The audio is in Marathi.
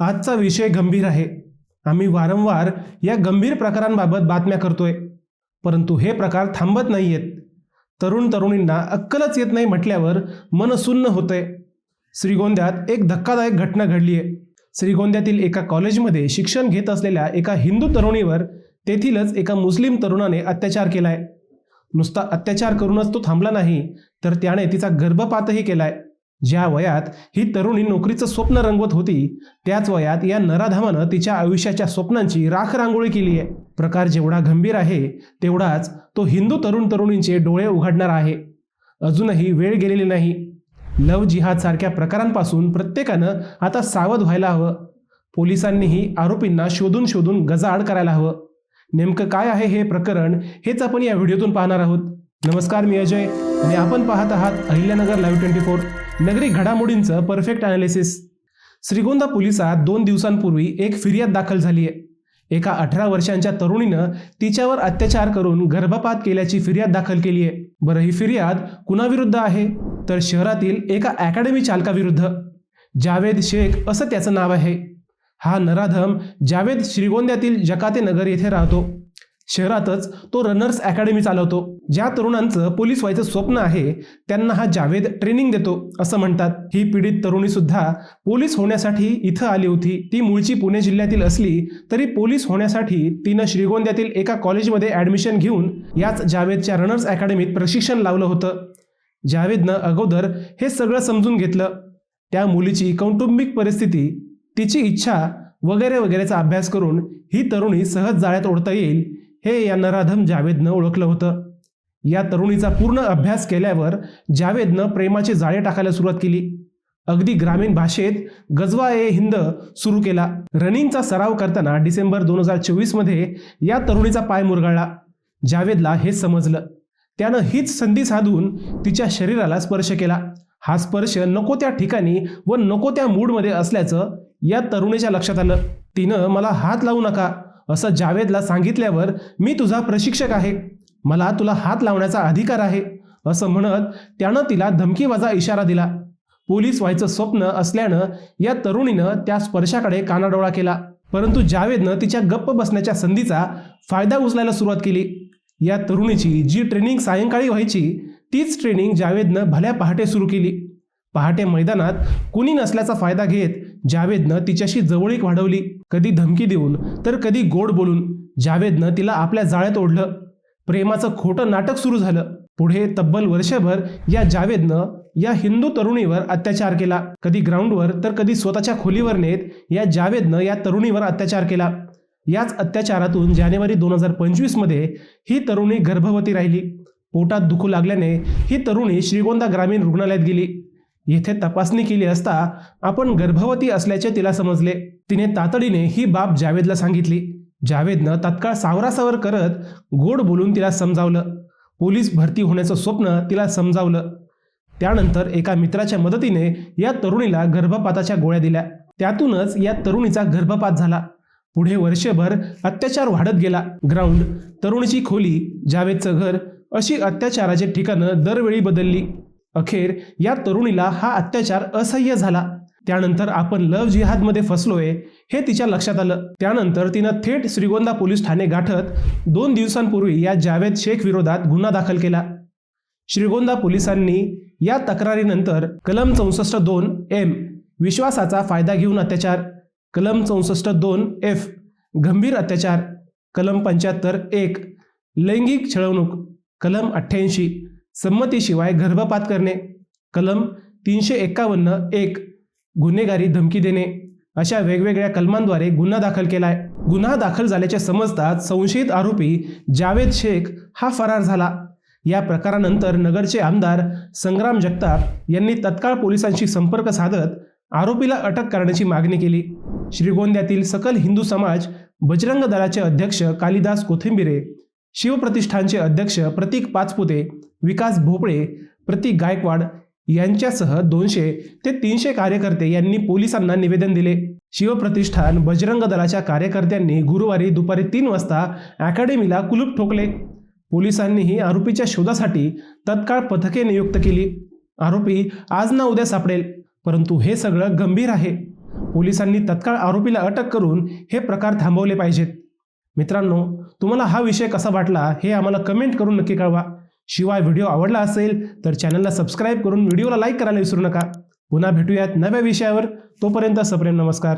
आजचा विषय गंभीर आहे. आम्ही वारंवार या गंभीर प्रकारांबाबत बातम्या करतोय. परंतु हे प्रकार थांबत नाही आहेत तरुण तरुणींना अक्कलच येत नाही म्हटल्यावर मन सुन्न होतंय. श्रीगोंद्यात एक धक्कादायक घटना घडली आहे श्रीगोंद्यातील एका कॉलेजमध्ये शिक्षण घेत असलेल्या एका हिंदू तरुणीवर तेथीलच एका मुस्लिम तरुणाने अत्याचार केलाय. नुसता अत्याचार करूनच तो थांबला नाही तर त्याने तिचा गर्भपातही केलाय. ज्या वयात ही तरुणी नोकरीचं स्वप्न रंगवत होती त्याच वयात या नराधामानं तिच्या आयुष्याच्या स्वप्नांची राख रांगोळी केली आहे प्रकार जेवढा गंभीर आहे तेवढाच तो हिंदू तरुण तरुणींचे डोळे उघडणार आहे. अजूनही वेळ गेलेली नाही. लव जिहाद सारख्या प्रकारांपासून प्रत्येकानं आता सावध व्हायला हवं. पोलिसांनीही आरोपींना शोधून शोधून गजाआड करायला हवं. नेमकं काय आहे हे प्रकरण हेच आपण या व्हिडिओतून पाहणार आहोत. नमस्कार मी अजय. आणि आपण पाहत आहात अहिल्यानगर लाईव्ह ट्वेंटी फोर नगरी घडामोडींचं परफेक्ट अनालिसिस श्रीगोंदा पोलिसात दोन दिवसांपूर्वी एक फिर्याद दाखल झाली आहे एका अठरा वर्षांच्या तरुणीनं तिच्यावर अत्याचार करून गर्भपात केल्याची फिर्याद दाखल केली आहे बरं ही फिर्याद कुणाविरुद्ध आहे? तर शहरातील एका अकॅडमी चालकाविरुद्ध. जावेद शेख असं त्याचं नाव आहे. हा नराधम जावेद श्रीगोंद्यातील जकाते नगर येथे राहतो. शहरातच तो रनर्स अकॅडमी चालवतो ज्या तरुणांचं पोलीस व्हायचं स्वप्न आहे त्यांना हा जावेद ट्रेनिंग देतो असं म्हणतात. ही पीडित तरुणी सुद्धा पोलीस होण्यासाठी इथं आली होती. ती मूळची पुणे जिल्ह्यातील असली तरी पोलीस होण्यासाठी तिनं श्रीगोंद्यातील एका कॉलेजमध्ये ॲडमिशन घेऊन याच जावेदच्या रनर्स अकॅडमीत प्रशिक्षण लावलं होतं. जावेदनं अगोदर हे सगळं समजून घेतलं. त्या मुलीची कौटुंबिक परिस्थिती तिची इच्छा वगैरे वगैरेचा अभ्यास करून ही तरुणी सहज जाळ्यात ओढता येईल. हे या नराधम जावेदनं ओळखलं होतं. या तरुणीचा पूर्ण अभ्यास केल्यावर जावेदनं प्रेमाचे जाळे टाकायला सुरुवात केली. अगदी ग्रामीण भाषेत गजवा ए हिंद सुरू केला. रनिंगचा सराव करताना डिसेंबर दोन हजार चोवीसमध्ये या तरुणीचा पाय मुरगळला. जावेदला हे समजलं. त्यानं हीच संधी साधून तिच्या शरीराला स्पर्श केला. हा स्पर्श नको त्या ठिकाणी व नको त्या मूडमध्ये असल्याचं या तरुणीच्या लक्षात आलं. तिनं मला हात लावू नका. असं जावेदला सांगितल्यावर मी तुझा प्रशिक्षक आहे. मला तुला हात लावण्याचा अधिकार आहे. असं म्हणत त्यानं तिला धमकीवाजा इशारा दिला. पोलीस व्हायचं स्वप्न असल्यानं या तरुणीनं त्या स्पर्शाकडे कानाडोळा केला. परंतु जावेदनं तिच्या गप्प बसण्याच्या संधीचा फायदा उचलायला सुरुवात केली. या तरुणीची जी ट्रेनिंग सायंकाळी व्हायची तीच ट्रेनिंग जावेदनं भल्या पहाटे सुरू केली. पहाटे मैदानात कुणी नसल्याचा फायदा घेत जावेदनं तिच्याशी जवळीक वाढवली. कधी धमकी देऊन तर कधी गोड बोलून जावेदनं तिला आपल्या जाळ्यात ओढलं. प्रेमाचं खोटं नाटक सुरू झालं. पुढे तब्बल वर्षभर या जावेदनं या हिंदू तरुणीवर अत्याचार केला. कधी ग्राउंडवर तर कधी स्वतःच्या खोलीवर नेत या जावेदनं या तरुणीवर अत्याचार केला. याच अत्याचारातून जानेवारी दोन हजार पंचवीसमध्ये ही तरुणी गर्भवती राहिली. पोटात दुखू लागल्याने ही तरुणी श्रीगोंदा ग्रामीण रुग्णालयात गेली. येथे तपासणी केली असता आपण गर्भवती असल्याचे तिला समजले. तिने तातडीने ही बाब जावेदला सांगितली. जावेदनं तात्काळ सावरासावर करत गोड बोलून तिला समजावलं. पोलीस भरती होण्याचं स्वप्न तिला समजावलं. त्यानंतर एका मित्राच्या मदतीने या तरुणीला गर्भपाताच्या गोळ्या दिल्या. त्यातूनच या तरुणीचा गर्भपात झाला. पुढे वर्षभर अत्याचार वाढत गेला. ग्राउंड तरुणीची खोली जावेदचं घर अशी अत्याचाराची ठिकाणं दरवेळी बदलली. अखेर या तरुणीला हा अत्याचार असह्य झाला. त्यानंतर आपण लव जिहादमध्ये फसलोय हे तिच्या लक्षात आलं. त्यानंतर तिनं थेट श्रीगोंदा पोलीस ठाणे गाठत दोन दिवसांपूर्वी या जावेद शेख विरोधात गुन्हा दाखल केला. श्रीगोंदा पोलिसांनी या तक्रारीनंतर कलम चौसष्ट दोन एम विश्वासाचा फायदा घेऊन अत्याचार कलम चौसष्ट दोन एफ गंभीर अत्याचार कलम पंच्याहत्तर एक लैंगिक छळवणूक कलम अठ्ठ्याऐंशी संमतीशिवाय गर्भपात करणे. कलम तीनशे एक्कावन्न एक गुन्हेगारी धमकी देणे. अशा वेगवेगळ्या कलमांद्वारे गुन्हा दाखल केलाय. गुन्हा दाखल झाल्याचे समजताच संशयित आरोपी जावेद शेख हा फरार झाला. या प्रकारानंतर नगरचे आमदार संग्राम जगताप यांनी तत्काळ पोलिसांशी संपर्क साधत आरोपीला अटक करण्याची मागणी केली. श्रीगोंद्यातील सकल हिंदू समाज बजरंग दलाचे अध्यक्ष कालिदास कोथिंबिरे शिवप्रतिष्ठानचे अध्यक्ष प्रतीक पाचपुते विकास भोपळे प्रतीक गायकवाड यांच्यासह दोनशे ते तीनशे कार्यकर्ते यांनी पोलिसांना निवेदन दिले. शिवप्रतिष्ठान बजरंग दलाच्या कार्यकर्त्यांनी गुरुवारी दुपारी तीन वाजता अकॅडमीला कुलूप ठोकले. पोलिसांनीही आरोपीच्या शोधासाठी तत्काळ पथके नियुक्त केली. आरोपी आज ना उद्या सापडेल परंतु हे सगळं गंभीर आहे. पोलिसांनी तत्काळ आरोपीला अटक करून हे प्रकार थांबवले पाहिजेत. मित्रांनो तुम्हाला हा विषय कसा वाटला हे आम्हाला कमेंट करून नक्की कळवा. शिवाय व्हिडिओ आवडला असेल तर चॅनलला सबस्क्राईब करून व्हिडिओला लाईक करायला विसरू नका. पुन्हा भेटूयात नव्या विषयावर. तोपर्यंत सप्रेम नमस्कार.